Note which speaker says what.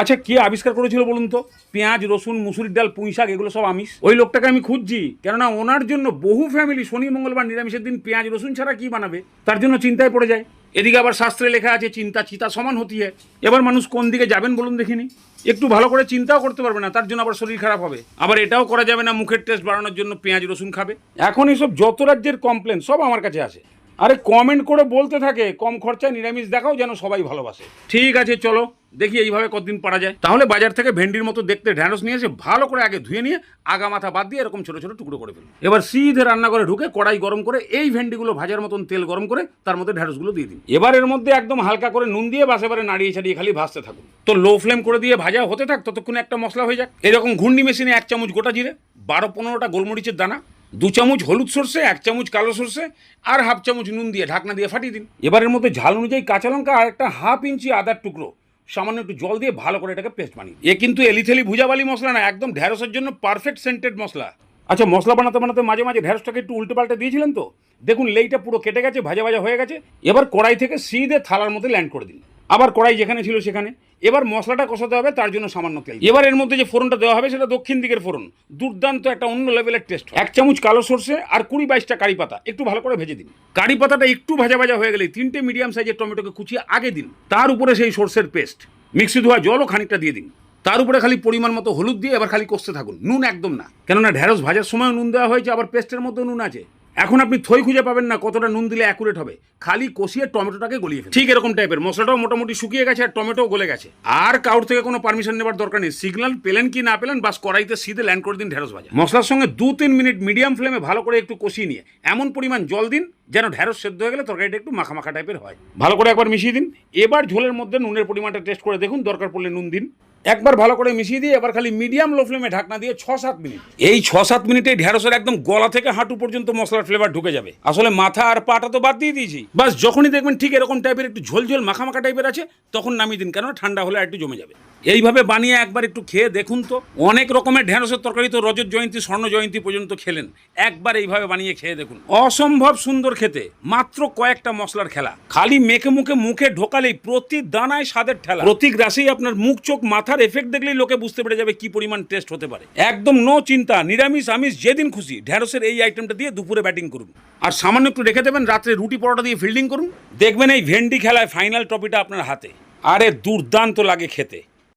Speaker 1: আচ্ছা কে আবিষ্কার করেছিল বলুন তো? পেঁয়াজ, রসুন, মুসুরির ডাল, পুঁই শাক, এগুলো সব আমিষ। ওই লোকটাকে আমি খুঁজছি, কেননা ওনার জন্য বহু ফ্যামিলি শনি, মঙ্গলবার, নিরামিষের দিন পেঁয়াজ, রসুন ছাড়া কি বানাবে? তার জন্য চিন্তায় পড়ে যায়। এদিকে আবার শাস্ত্রে লেখা আছে, চিন্তা চিতা সমান হতি হয় এবার মানুষ কোন দিকে যাবেন বলুন দেখিনি? একটু ভালো করে চিন্তাও করতে পারবে না, তার জন্য আবার শরীর খারাপ হবে। আবার এটাও করা যাবে না, মুখের টেস্ট বাড়ানোর জন্য পেঁয়াজ, রসুন খাবে। এখন এইসব যত রাজ্যের কমপ্লেন সব আমার কাছে আসে আরে কমেন্ট করে বলতে থাকে, কম খরচায় নিরামিষ দেখাও যেন সবাই ভালোবাসে। ঠিক আছে, চলো, দেখি এইভাবে কতদিন পারা যায়। তাহলে বাজার থেকে ভেন্ডির মতো দেখতে ঢ্যাঁড়স নিয়ে এসে ভালো করে আগে ধুয়ে নিয়ে আগা মাথা বাদ দিয়ে এরকম ছোট ছোট টুকরো করে ফেলুন। এবার সিধে রান্নাঘরে ঢুকে কড়াই গরম করে এই ভেন্ডিগুলো ভাজার মতন তেল গরম করে তার মধ্যে ঢ্যাঁড়সগুলো দিয়ে দিন। এবার এর মধ্যে একদম হালকা করে নুন দিয়ে বাসে বারে নাড়িয়ে ছাড়িয়ে খালি ভাজতে থাকুন। তো লো ফ্লেম করে দিয়ে ভাজা হতে থাক, ততক্ষণে একটা মশলা হয়ে যাক। এরকম ঘুন্ডি মেশিনে এক চামচ গোটা জিরে, বারো পনেরোটা গোলমরিচের দানা দু চামচ হলুদ সর্ষে, এক চামচ কালো সর্ষে আর হাফ চামচ নুন দিয়ে ঢাকনা দিয়ে ফাটিয়ে দিন। এবারের মধ্যে ঝাল অনুযায়ী কাঁচা লঙ্কা আর একটা হাফ ইঞ্চি আদার টুকরো, সামান্য একটু জল দিয়ে ভালো করে এটাকে পেস্ট বানিয়ে এ কিন্তু এলিথেলি ভুজাবালি মশলা না, একদম ঢ্যাঁড়সের জন্য পারফেক্ট সেন্টেড মশলা। আচ্ছা মশলা বানাতে বানাতে মাঝে মাঝে ঢ্যাঁড়সটাকে একটু উল্টে পাল্টে দিয়েছিলেন তো? দেখুন, লেইটা পুরো কেটে গেছে, ভাজা ভাজা হয়ে গেছে। এবার কড়াই থেকে সিধে থালার মধ্যে ল্যান্ড করে দিন। আবার কড়াই যেখানে ছিল সেখানে। এবার মশলাটা কষাতে হবে, তার জন্য সামান্য তেল এবার এর মধ্যে যে ফোড়নটা দেওয়া হবে, সেটা দক্ষিণ দিকের ফোড়ন। দুর্দান্ত একটা অন্য লেভেলের টেস্ট এক চামচ কালো সর্ষে আর কুড়ি বাইশটা কারি পাতা। একটু ভালো করে ভেজে দিন। কারি পাতাটা একটু ভাজা ভাজা হয়ে গেলে তিনটে মিডিয়াম সাইজের টমেটোকে কুচিয়ে আগে দিন। তার উপরে সেই সর্ষের পেস্ট মিক্সি ধোয়া জলও খানিকটা দিয়ে দিন। তার উপরে খালি পরিমাণ মতো হলুদ দিয়ে এবার খালি কষতে থাকুন। নুন একদম না। কেননা ঢ্যাঁড়স ভাজার সময় নুন দেওয়া হয়েছে, আবার পেস্টের মধ্যেও নুন আছে। এখন আপনি থই খুঁজে পাবেন না কতটা নুন দিলে অ্যাকুরেট হবে। খালি কষিয়ে টমেটোটাকে গলিয়ে ফেলুন। ঠিক এরকম টাইপের মশলাটাও মোটামুটি শুকিয়ে গেছে আর টমেটোও গলে গেছে। আর কাউর থেকে কোনো পারমিশন নেবার দরকার নেই। সিগন্যাল পেলেন কি না পেলেন বাস কড়াইতে সিধে ল্যান্ড করে দিন ঢেঁড়স ভাজা। মশলার সঙ্গে দু তিন মিনিট মিডিয়াম ফ্লেমে ভালো করে একটু কষিয়ে নিয়ে এমন পরিমাণ জল দিন যেন ঢেঁড়স সেদ্ধ হয়ে গেলে তরকারিটা একটু মাখা মাখা টাইপের হয়। ভালো করে একবার মিশিয়ে দিন। এবার ঝোলের মধ্যে নুনের পরিমাণটা টেস্ট করে দেখুন দরকার পড়লে নুন দিন। একবার ভালো করে মিশিয়ে দিয়ে এবার খালি মিডিয়াম লো ফ্লেমে ঢাকনা দিয়ে ছ সাত মিনিট। এই ছ সাত মিনিটে ঢেঁড়সের একদম গলা থেকে হাঁটু পর্যন্ত মশলার ফ্লেভার ঢুকে যাবে। আসলে মাথা আর পাটা তো বাদ দিয়ে দিয়েছি। বাস যখনই দেখবেন ঠিক এরকম টাইপের একটু ঝোলঝোল মাখামাখা মাখা মাখা টাইপের আছে, তখন নামিয়ে দিন কেন ঠান্ডা হলে একটু জমে যাবে। এইভাবে বানিয়ে একবার একটু খেয়ে দেখুন তো। অনেক রকমের ঢেঁড়সের তরকারি তো রজত জয়ন্তী, স্বর্ণ জয়ন্তী পর্যন্ত খেলেন। একবার এইভাবে বানিয়ে খেয়ে দেখুন। অসম্ভব সুন্দর খেতে, মাত্র কয়েকটা মশলার খেলা। খালি মেখে মুখে মুখে ঢোকালেই প্রতি দানায় স্বাদের ঠেলা। প্রতি গ্রাসেই আপনার মুখ, চোখ, মাথার এফেক্ট দেখলেই লোকে বুঝতে পেরে যাবে কি পরিমাণ টেস্ট হতে পারে। একদম নো চিন্তা, নিরামিষ, আমিষ, যেদিন খুশি ঢেঁড়সের এই আইটেমটা দিয়ে দুপুরে ব্যাটিং করুন। আর সামান্য একটু রেখে দেবেন, রাত্রে রুটি পরোটা দিয়ে ফিল্ডিং করুন। দেখবেন এই ভেন্ডি খেলায় ফাইনাল ট্রফিটা আপনার হাতে। আরে দুর্দান্ত লাগে খেতে।